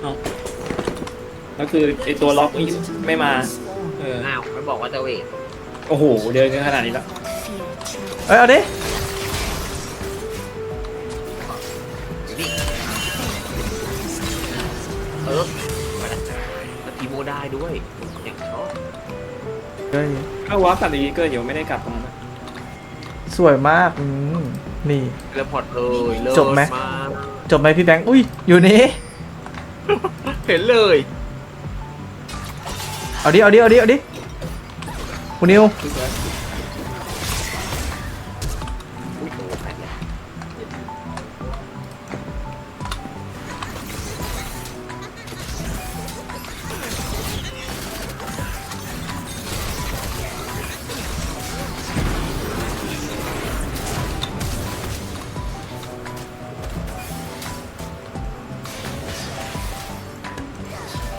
เอาแล้วคือไอตัวล็อกนี่ไม่มา เออ อ้าวไม่บอกว่าจะเวทโอ้โห เดินกันขนาดนี้แล้ว เอ้ยเอาดินี่เออมาแล้วแล้วทีโมได้ด้วยอย่างชอบเฮ้ยถ้าวาร์ปกลับอีกเกินเดี๋ยวไม่ได้กลับตรงนั้นสวยมากอืมนี่เริ่มพอดเลยเลิศจบไหมาก จบไหมพี่แบงค์ อุ้ย อยู่นี่ เห็นเลย เอาดิ เอาดิ เอาดิ เอาดิคุณนิว ไ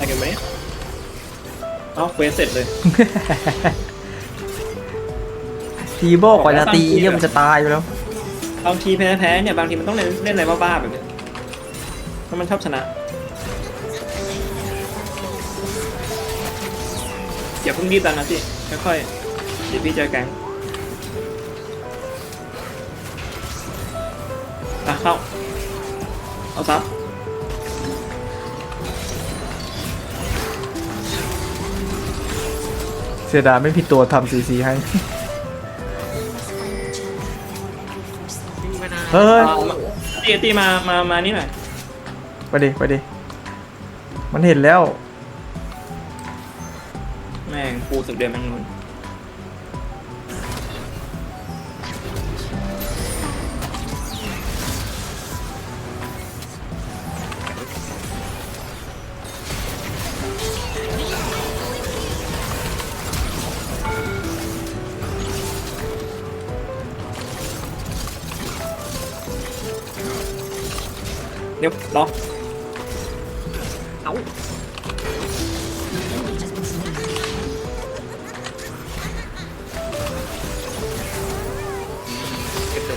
รกันไหมเอาเควสเสร็จเลยทีโบกว่าจะตีเยี่ยมนจะตายอยู่แล้ว บางทีแพ้ๆเนี่ยบางทีมันต้องเล่นเล่นอะไรบ้าๆแบบเนี้ยเพราะมันชอบชนะ อย่าเพิ่งรีบดันนะพี่ค่อยๆเดี๋ยวพี่เจอแก๊งอะเข้า เอาซับเสียดายไม่ผิดตัวทำซีซีให้วิ่งไม่นานเฮ้ยตีตีมามามานี่หน่อยไปดิไปดิมันเห็นแล้ว แม่งปูสึกเดือนแมงนุนเดี๋ยวรอเอ้า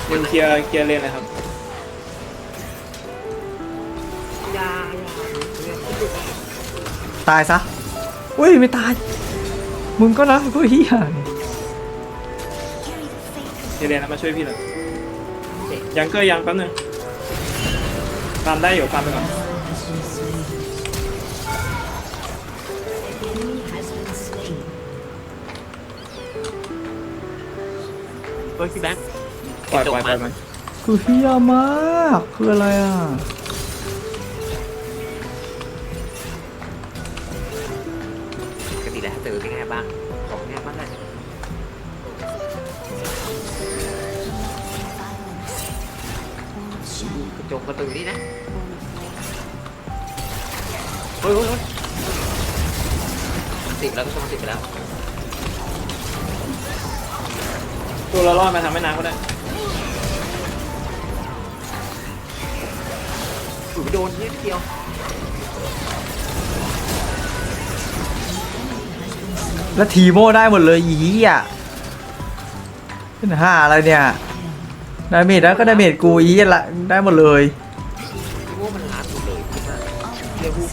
ยวมึงเคลียร์เคลียร์เลนเลยครับยาอยาเนี่ยตายซะอุ้ยไม่ตาย มึงก็นะกูเฮียเคลียร์เลนแล้วมาช่วยพี่เลยยังเกอร์ยังแป๊บนึงฟาร์มได้อยู่ฟาร์มไปก่อนเฮ้ยพี่แบงค์ ปล่อยปล่อยปล่อยมันคือเฮียมากคืออะไรอะปกติแล้วเจอเป็นไงบ้างของแง่บ้างเลยกระจกประตูนี่นะเฮ้ยเฮ้ยเฮ้ยติดแล้วก็ต้องติดไปแล้ว ตัวเรารอดมาทำให้น้ำก็ได้ โดนนิดเดียวแล้วทีโมได้หมดเลยอีอะเป็นห้าอะไรเนี่ยดาเมจแล้วก็ดาเมจกูอีละได้หมดเลยพี่ว่ามันล้านหมดเลยขึ้นมาเรียกผู้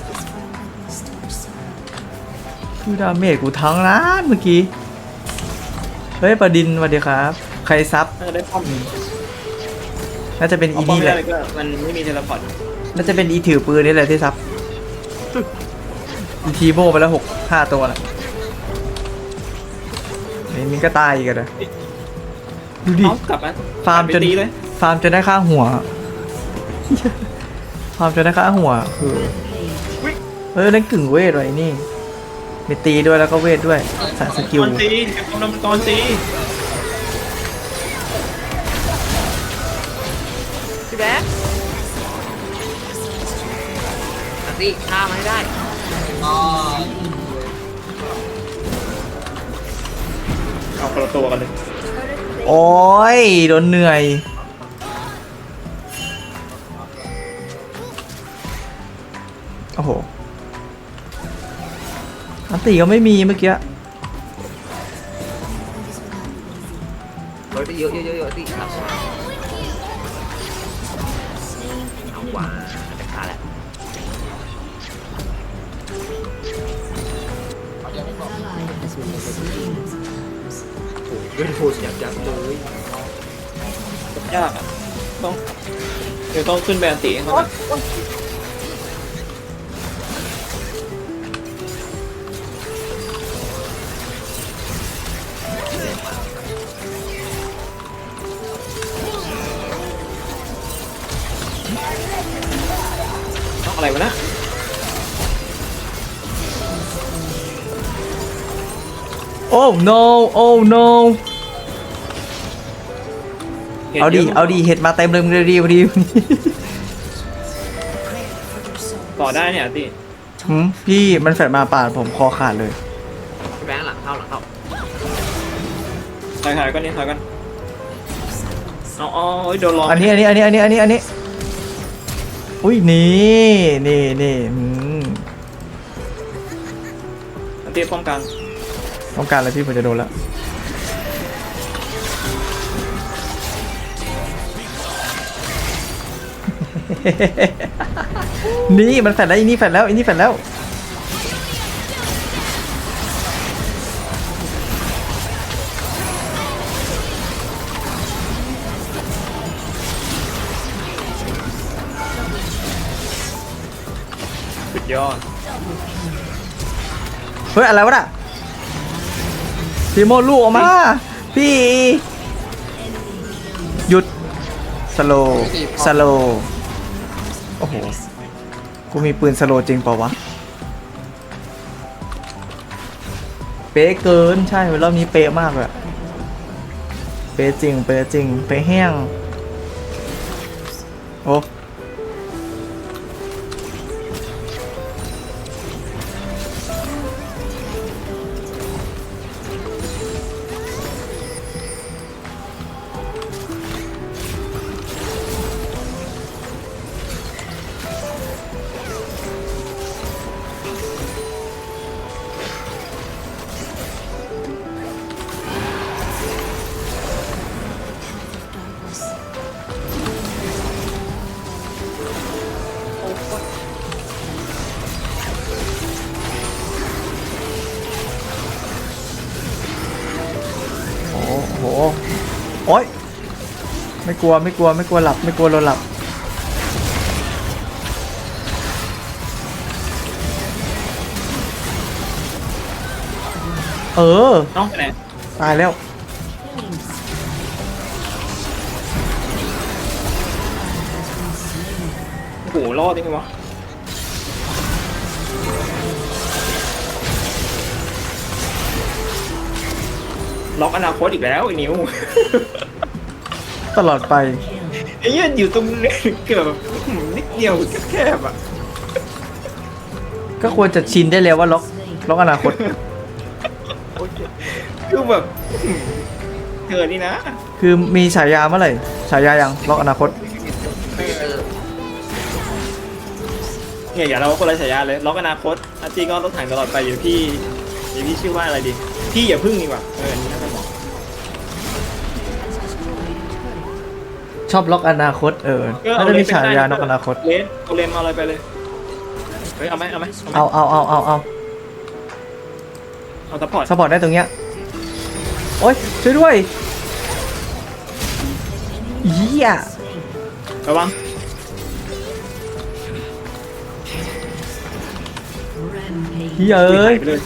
คือดาเมจกูทั้งนั้นเมื่อกี้ เฮ้ยประดินสวัสดีครับ ใครซับน่าจะได้ป้อมน่าจะเป็นเอาอีป้อมนี่ไม่แหได้ละเลยก็มันไม่มีเทเลพอร์ต น่าจะเป็นอีถือปืนนี่แหละที่ซับอีทีโมไปแล้วหกห้าตัวละนี่มินก็ตายอีกอะนะดูดิ เอากลับมาฟาร์มจน ไปตีเลยฟาร์มจนได้ค่าหัว ฟาร์มจนได้ค่าหัวคือเออนั่นกึ่งเวทไว้นี่มีตีด้วยแล้วก็เวทด้วยสายสกิลตอนตีเก็บกำลังตอนตีพี่แบ๊ก อันนี้ฆ่ามันให้ได้เอาคนละตัวกันเลยโอ้ยโดนเหนื่อย โอ้โหอันตีก็ไม่มีเมื่อกี้ ร้อยตีเยอะเยอะเยอะเยอะตีครับเอาว่าจะขาดแล้ว โอ้ยเวทโหดยับยับเลยยากอะต้องเดี๋ยวต้องขึ้นแบนตีให้เขานะต้องอะไรวะนะ no โอ้ no ห็นเอาดียะเอาดีเห็ดมาเต็มเลยมึงเลยดีพอดีต่อได้เนี่ยตีหืมพี่มันแฟดมาป่าดผมคอขาดเลย แบงค์หลังเข้าหลังเข้าถอยถอยก่อนนี่ถอยก่อนเอาเอาเอ้ยโดนล้อมอันนี้อันนี้อันนี้อันนี้อันนี้อันนี้ อุ้ยนี่นี่นี่อืมอันตีป้องกัน ต้องการอะไรพี่ผมจะโดนแล้วนี่มันแฟดแล้วอันนี้แฟดแล้วอันนี้แฟดแล้วสุดยอดเฮ้ยอะไรวะน่ะ พี่โมลูกออกมา พี่ หยุด สโลสโลโอ้โห กูมีปืนสโลจริงเปล่าวะ เป๊ะเกินใช่รอบนี้เป๊ะมากเลยอะเป๊ะจริง เป๊ะจริง เป๊ะแห้ง ลัวไม่กลัวไม่กลัวหลับไม่กลัวเราหลับเออ น้องไปไหนตายแล้ว โอ้โหรอดได้ไงวะล็อกอนาคตอีกแล้วไอ้นิ้ว ตลอดไป ไอ้เหี้ยอยู่ตรงนี้เกือบแบบนิดเดียวแคบๆอะก็ควรจะชินได้แล้วว่าล็อกล็อกอนาคต คือแบบเธอนี่นะคือมีฉายาเมื่อไหร่ฉายายังล็อกอนาคตเออเนี่ยอย่าเราคนละฉายาเลยล็อกอนาคตอาจีก็รถถังตลอดไปอยู่พี่อยู่พี่ชื่อว่าอะไรดี พี่อย่าพึ่งดีกว่าเอออันนี้ ชอบล็อกอนาคตเออน่าจะมีฉายาล็อกอนาคต เลนเอาเลนมาอะไรไปเลยเฮ้ยเอาไหมเอาไหมเอาไหมเอาเอาเอาเอาเอาเอาซัพพอร์ตสปอร์ตได้ตรงเนี้ยโอ๊ยช่วยด้วยเหี้ยระวังเหี้ยเอ้ยหไปเลย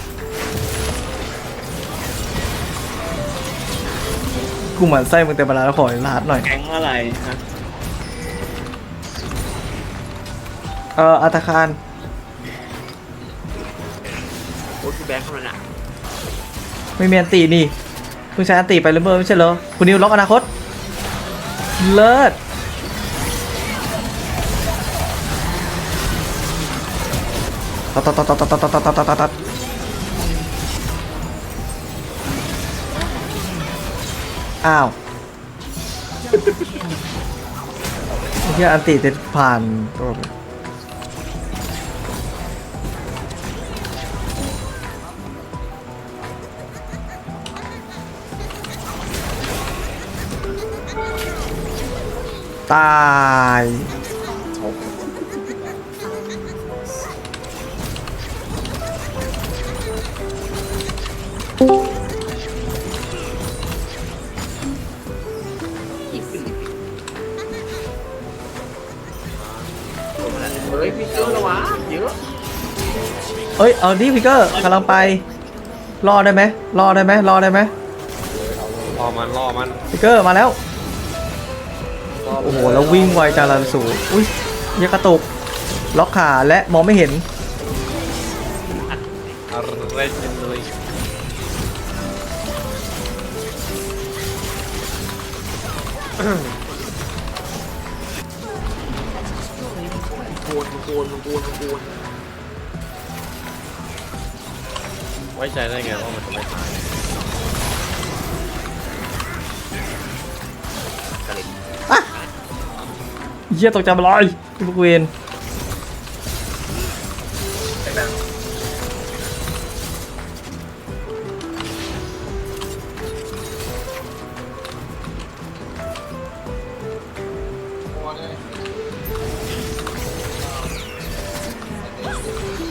กูเหมือนไส้มึงเต็มเวลาแล้วขอลาดหน่อย แก๊งอะไรฮะเอ่ออัตาคารโอ้ยแบงค์เข้ามาน่ะไม่มีอันตีนี่เพิ่งใช้อันตีไปแล้วเมื่อไม่ใช่เหรอคุณนิวล็อกอนาคต เลิศตัดตัดตัดตัดตัดตัดตัดตัดตัด อ้าวเฮียอันติเต็ดผ่านตัวตาย เอ้ย เอาดิพิกเกอร์กำลังไป รอได้ไหมรอได้ไหมรอได้ไหมรอมันรอมันพิกเกอร์มาแล้ว โอ้โห แล้ววิ่งไวจารันสูอุ้ยเหี้ยกระตุก ล็อกขาและมองไม่เห็น อะไรเลยโกนโกนโกนโกน ไว้ใจได้ไงว่ามันจะไม่ตายกระเล็ดเหี้ยตกใจมาลอยพี่พวกเวน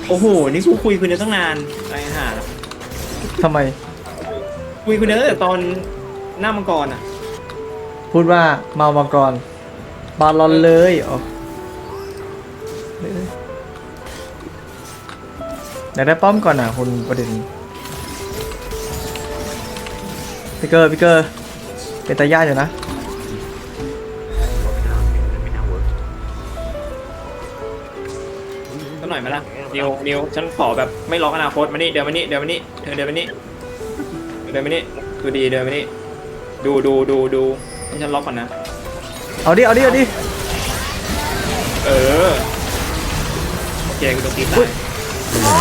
โอ้โห นี่กูคุยคุณเดียตั้งนานไอ้ห่า ทำไม คุยคุณเดียวตั้งแต่ตอนหน้ามังกรอะ พูดว่าเมามังกรบาลอนเลยอ๋ออยากได้ป้อมก่อนอะคุณประเด็นพิกเกอร์พิกเกอร์เป็นตาย่าอยู่นะ นิวนิวฉันขอแบบไม่ล็อกอนาคตมานี่เดินมานี่เดินมานี่เธอเดินมานี่เดินมานี่ดูดีเดินมานี่ดูดูดูดูให้ฉันล็อกก่อนนะ เอาดิ เอาดิ เอาดิ เออโอเคกูต้องตีตา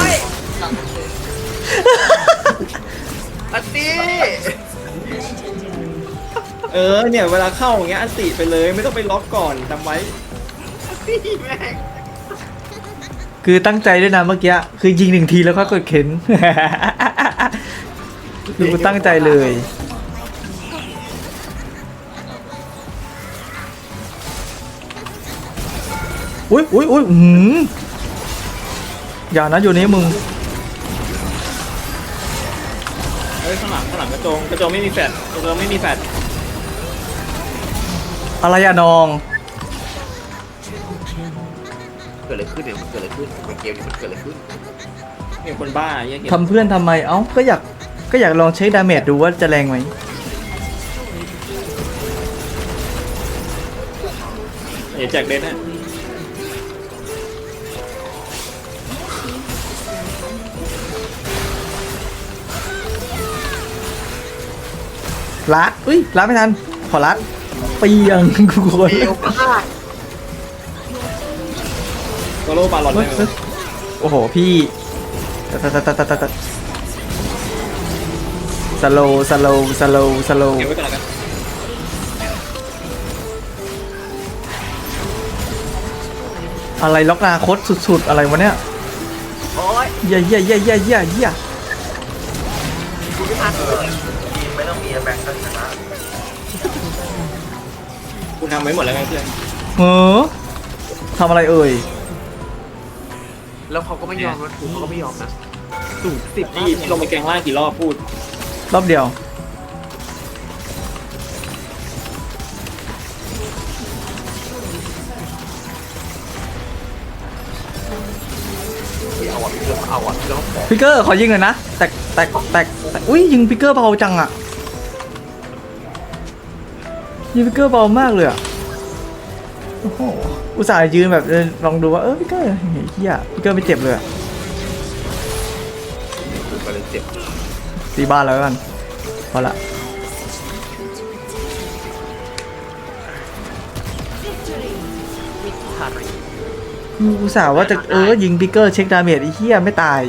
ยอันนี้เออเนี่ยเวลาเข้าอย่างเงี้ยอันติไปเลยไม่ต้องไปล็อกก่อนจำไว้นี่แม่ง คือตั้งใจด้วยนะเมื่อกี้ คือยิงหนึ่งทีแล้วก็กดเข็น คือกูตั้งใจเลย อุ้ยอุ้ยอุ้ยอื้อหืมอย่านะอยู่นี้มึง เฮ้ยข้างหลังข้างหลังกระโจงกระโจงไม่มีแฟดกระโจงไม่มีแฟดอะไรอะน้อง ดอะไรขึ้นเนี่ยมันเกิดอะไรขึ้นในเกมนี้มันเกิดอะไรขึ้นมีคนบ้าเหี้ยเห็นทำเพื่อนทำไม เอ้า ก็อยาก ก็อยากลองเช็คดาเมจดูว่าจะแรงไหม เดี๋ยวแจกเดนฮะลัด อุ้ยลัดไม่ทัน ขอลัดเปียงกูคนเร็วมาก โซโล่บาลอนเฮ้ได้ยไหมเฮ้ยโอ้โห พี่ตะตะตะตะตะตะสโลสโลสโลสโลเก็บไว้ก่อนแล้วกันอะไรล็อกนาคตสุดๆ อะไรวะเนี่ยโอ้ยเยี่ยเยี่ยเยี่ยเยี่ยเยี่ยเยี่ยกูไม่ทันเลยคุณทำไว้หมดแล้วไงเพื่อนเฮ้อทำอะไรเอ่ย แล้วเขาก็ไม่ยอมนะกูเขาก็ไม่ยอมนะสูงสิบนี่ลงไปแกงล่างกี่รอบพูด รอบเดียวเอาอะพี่เริ่มเอาอะพี่เริ่มขอพิกเกอร์ขอยิงหน่อยนะ แตกแตกแตกแตกอุ้ยยิงพิกเกอร์เบาจังอะยิงพิกเกอร์เบามากเลยอะโอ้โหอุตส่าห์ยืนแบบเออลองดูว่าเออพิกเกอร์เฮียพิกเกอร์ไม่เจ็บเลยอะกูก็เลยเจ็บตีบ้านแล้วกันพอละทันอุตส่าห์ว่าจะเออยิงพิกเกอร์เช็คดาเมจไอ้เฮียไม่ตาย